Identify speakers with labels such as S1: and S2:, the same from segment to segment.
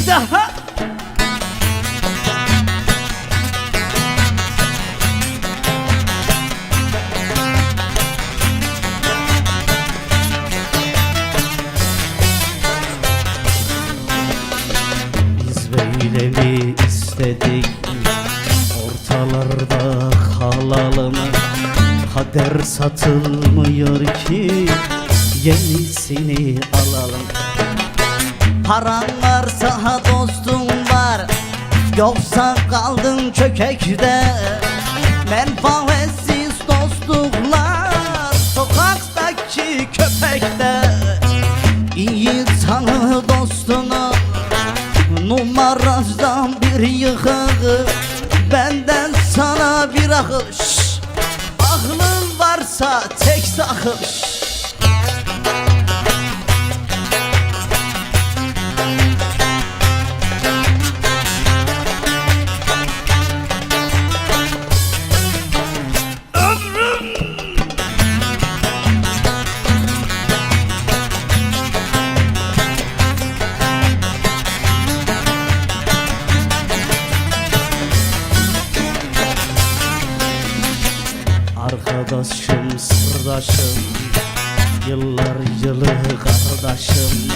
S1: Bir daha. Biz böyle mi istedik? Ortalarda kalalım. Kader satılmıyor ki. Yenisini alalım. Paran varsa dostum var Yoksa kaldın çökekte. Menfaatsiz dostluklar Sokaktaki köpekte. İyi tanı dostunu Numaradan bir yıkığı. Benden sana bir akıl Şşş! Aklın varsa tek sakın Arkadaşım sırdaşım Yıllar yılı kardeşim.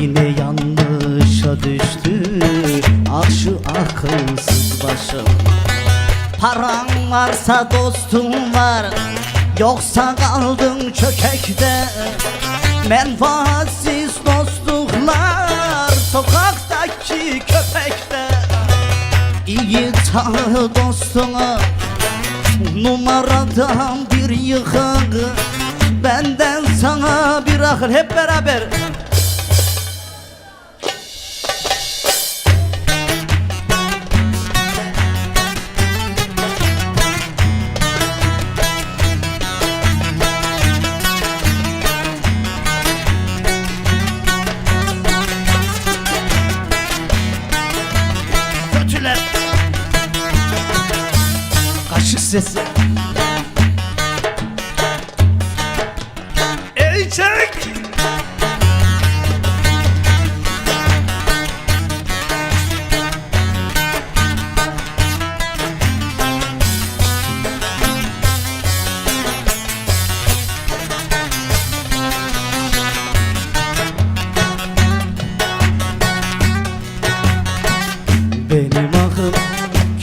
S1: Yine yanlışa düştü Ah şu akılsız başım. Paran varsa dostum var Yoksa kaldın çökekte. Menfaatsiz dostluklar Sokaktaki köpekte. İyi tanı dostunu Numaradan bir yıkığı Benden sana bir akıl. Hep beraber Kaşık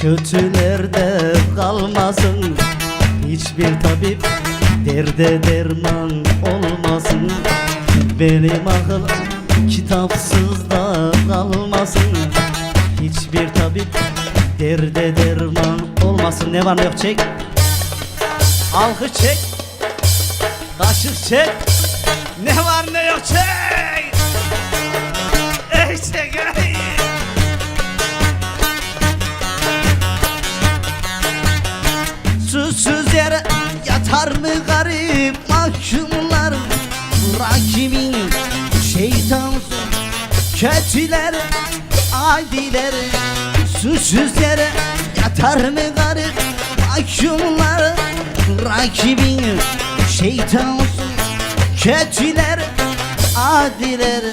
S1: kötülerde kalmasın. Hiçbir tabip derde derman olmasın. Benim akıl kitapsız da kalmasın. Hiçbir tabip derde derman olmasın. Ne var ne yok çek. Alkış çek. Kaşık çek. Ne var ne yok çek mahkumlar Rakibin şeytansın kötüler adiler Susuz yere yatar mı garip? Mahkumlar Rakibin şeytansın kötüler adiler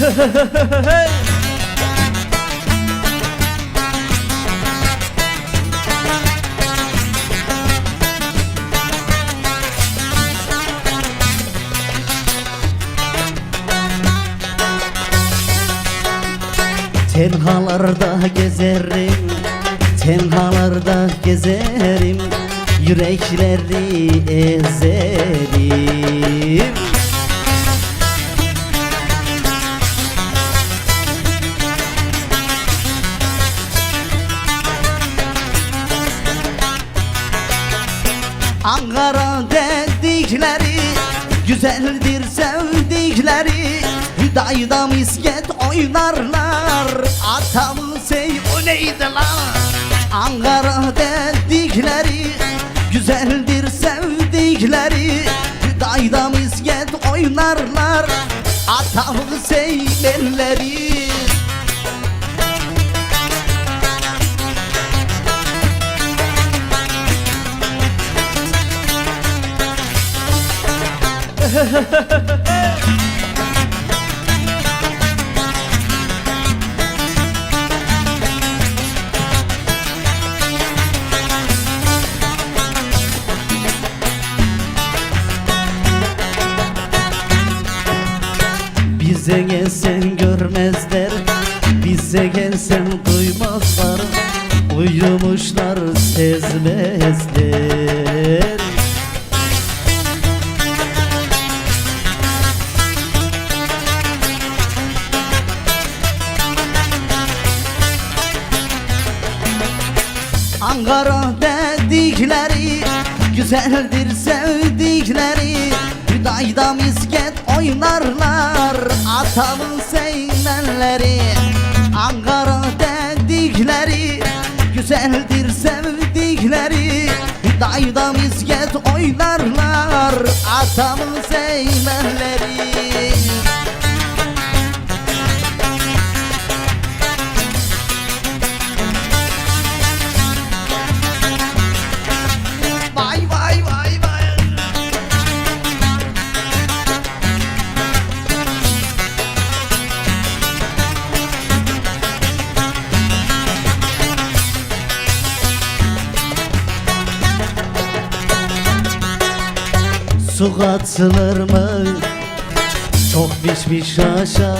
S1: Tenhalarda gezerim Tenhalarda gezerim Yürekleri ezerim Güzeldir sevdikleri. Dayda misket oynarlar Atamın sey o neydi lan? Ankara dedikleri. Güzeldir sevdikleri. Dayda misket oynarlar Atamın seylerleri Bize gelsen görmezler Bize gelsen duymazlar. Uyumuşlar sezmezler Ankara dedikleri Güzeldir sevdikleri Hüdayda misket oynarlar Atamın seymenleri. Ankara dedikleri Güzeldir sevdikleri Hüdayda misket oynarlar Atamın seymenleri Su katılır mı? Çok pişmiş aşağı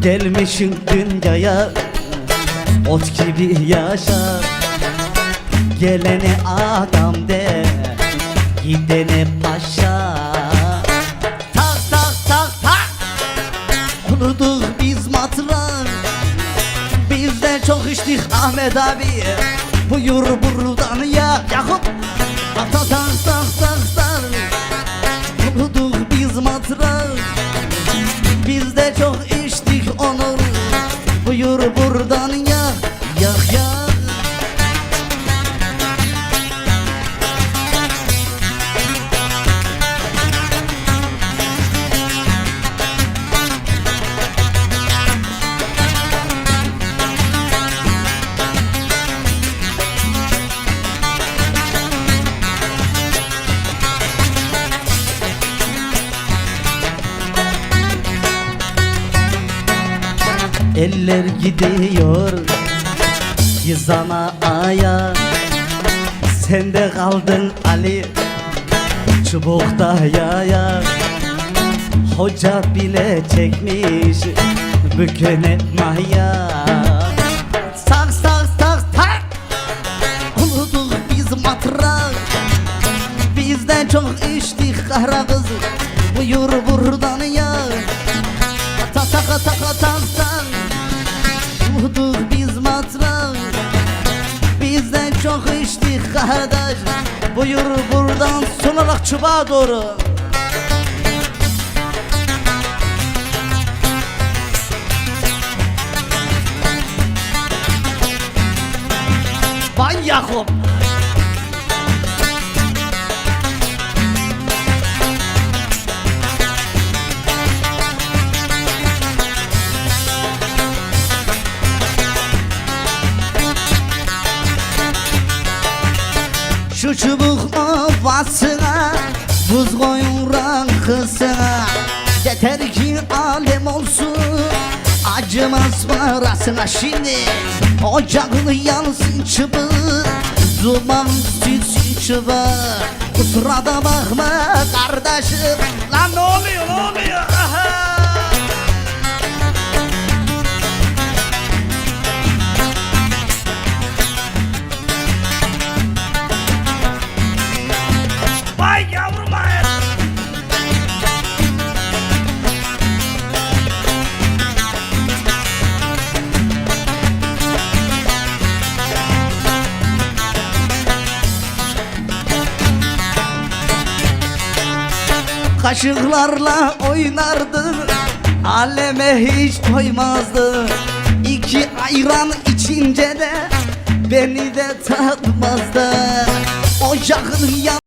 S1: Gelmişin dünyaya Ot gibi yaşa. Gelene adam de Gidene paşa. Tak tak tak tak. Kuruduk biz matran Biz de çok içtik Ahmet abi. Buyur buradan ya. Yakup. Tak tak tak tak Eller gidiyor Yızana aya. Sen de kaldın Ali Çubukta yaya. Hoca bile çekmiş Bükene maya Buyur buradan son olarak çubuğa doğru. Vay Yakup çubuk ovasına Buz koyun rankısına Yeter ki alem olsun Acımaz parasına şimdi Ocağını yansın çıbık Duman tütsün çıbık Kusura da bakma kardeşim. Lan ne oluyor ne oluyor? Aha! Kaşıklarla oynardı. Aleme hiç koymazdı İki ayran içince de Beni de tatmazdı. Ocağın yan